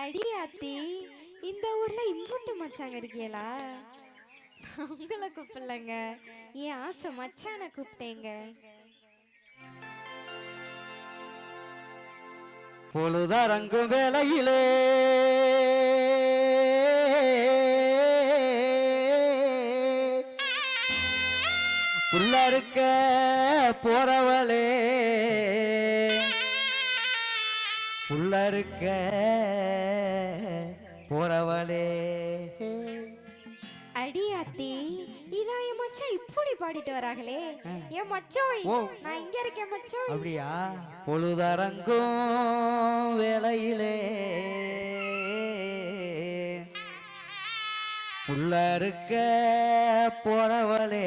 அடி அத்தி இந்த ஊர்ல இம்புட்டு மச்சாங்க இருக்கீங்களா? உங்களை கூப்பிடலங்க. என் ஆசை மச்சான கூப்பிட்டேங்க. பொழுதரங்கும் வேலையிலே புள்ளறுக்க போறவளே. புள்ளறுக்க போறவளே. அடி அத்தி இதான் என் மச்சான் இப்படி பாடிட்டு வராங்களே. என் மச்சோய். நான் இங்க இருக்கேன் மச்சோய் அப்படியா? பொழுதரங்கும் வேலையிலே புள்ளறுக்க போறவளே.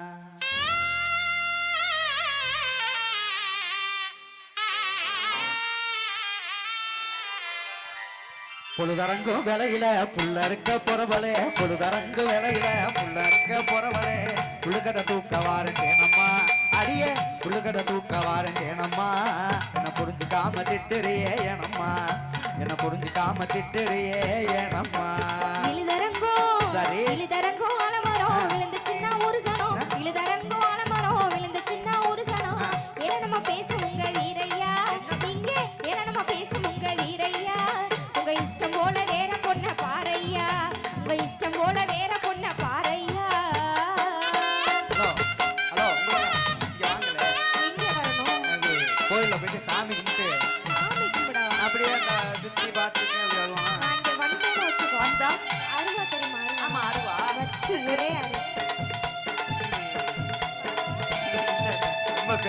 பொழுதரங்கும் வேலையில புள்ள இருக்க பொறவளே பொழுதரங்கும் வேலையில புள்ள இருக்க பொறவளே. புள்ளுக்கட்ட தூக்க வாரேனம்மா அடியே புள்ளுக்கட்ட தூக்க வாரேனம்மா என்ன புரிஞ்சுக்காம திட்டுறியே ஏனம்மா என்ன புரிஞ்சுக்காம திட்டுறியே ஏனம்மா சரி. ஆலமரம்.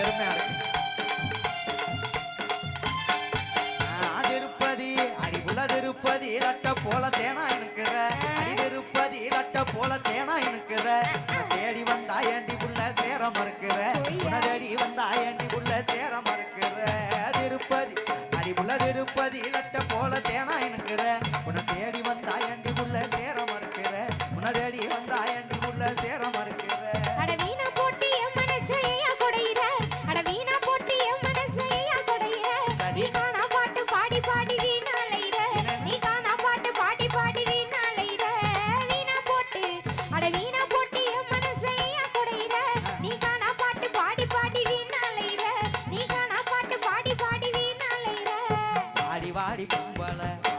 பெருமையா இருக்கு ஆடி வாடி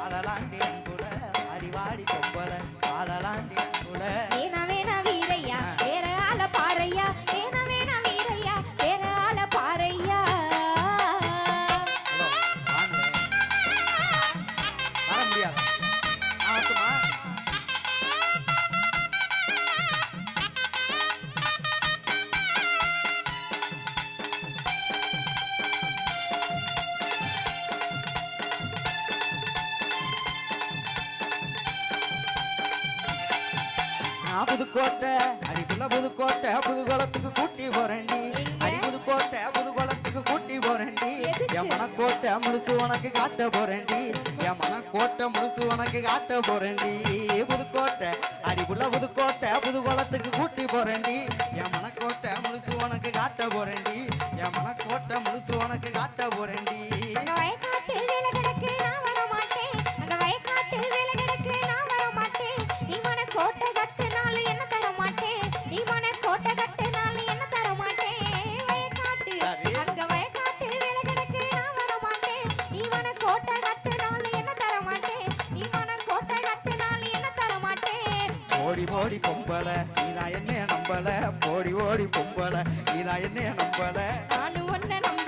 நான் புதுக்கோட்டை. அடிப்புள்ள புதுக்கோட்டை புதுகுளத்துக்கு கூட்டி போறேன்டி. அடி புதுக்கோட்டை புதுகுளத்துக்கு கூட்டி போறேன்டி? என் மனக்கோட்டை முழுசு உனக்கு காட்ட போறேன்டி. என் மனக்கோட்டை முழுசு உனக்கு காட்ட போறேன்டி. புதுக்கோட்டை அடிப்புள்ள புதுக்கோட்டை புதுகுளத்துக்கு கூட்டி போறேன்டி. என் மனக்கோட்டை முழுசு உனக்கு காட்ட போறேன்டி. என் மனக்கோட்டை முழுசு உனக்கு காட்ட போறேன்டி. நம்பல. நீதான் என்ன நம்பல. ஓடி ஓடி பொம்பல நீதான் என்ன நம்பல. நானும் உன்னை நம்பல,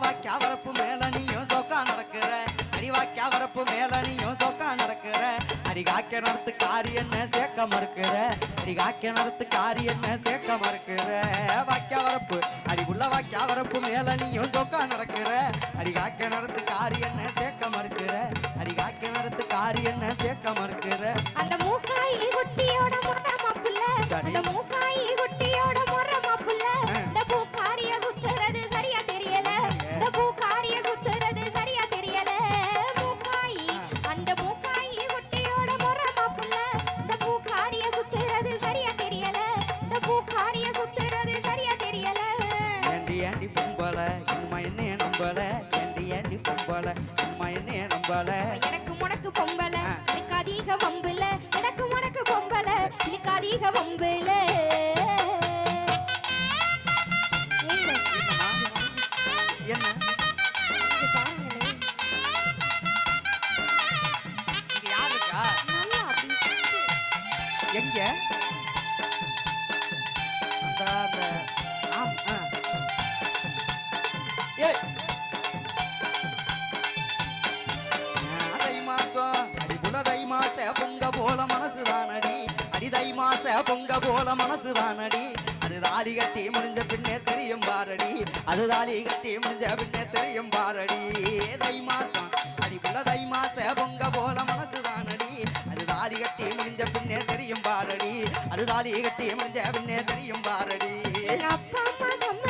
அடிவாக்கியா வரப்பு மேல நீயும் சோக்கா நடக்கிற. அடிவாக்கியா வரப்பு மேல நீயும் சோக்கா நடக்கிற. அடிகாக்க நடத்து காரி என்ன சேர்க்க மறுக்கிற. அடிகாக்க நடத்து காரி என்ன சேர்க்க மறுக்கிற. வாக்கியா வரப்பு அடி உள்ள வாக்கியா வரப்பு மேல நீயும் சோக்கா நடக்கிற. அடிகாக்க நடத்து காரி என்ன சேர்க்க மறுக்கிற. அடிகாக்க நடத்து காரி என்ன சேர்க்க மறுக்கிற. அந்த மூக்காய் குட்டியோட சரி. அந்த மூக்காய் சுத்துறது சரியா தெரியல. ஏண்டி ஏண்டி பொம்பள உண்மை என்ன நம்பல. ஏண்டி ஏண்டி பொம்பள உண்மை என்ன நம்பல. எனக்கு எனக்கு அதிக வம்புல. எனக்கு எனக்கு வம்புல. என்ன? முடிஞ்ச பின்னே தெரியும் பாரடி. அது தாலி கட்டி முடிஞ்ச பின்னே தெரியும் பாரடி. தை மாசம் அடிக்குள்ள தை மாச பொங்க போல மனசுதானடி. அது தாலி கட்டி முடிஞ்ச பின்னே தெரியும் பாரடி. அது தாலி கட்டி முடிஞ்ச பின்னே தெரியும் பாரடி. அப்பா அம்மா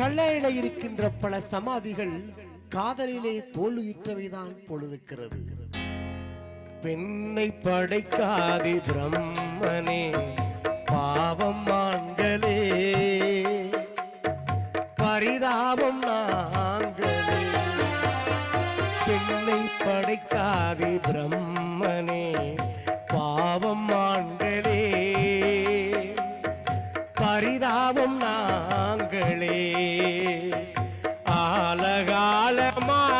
கல்லையில இருக்கின்ற பல சமாதிகள் காதலிலே தோல்வியுற்றவைதான் பொழுதுக்கிறது. பெண்ணை படைக்காதே பிரம்மன். My.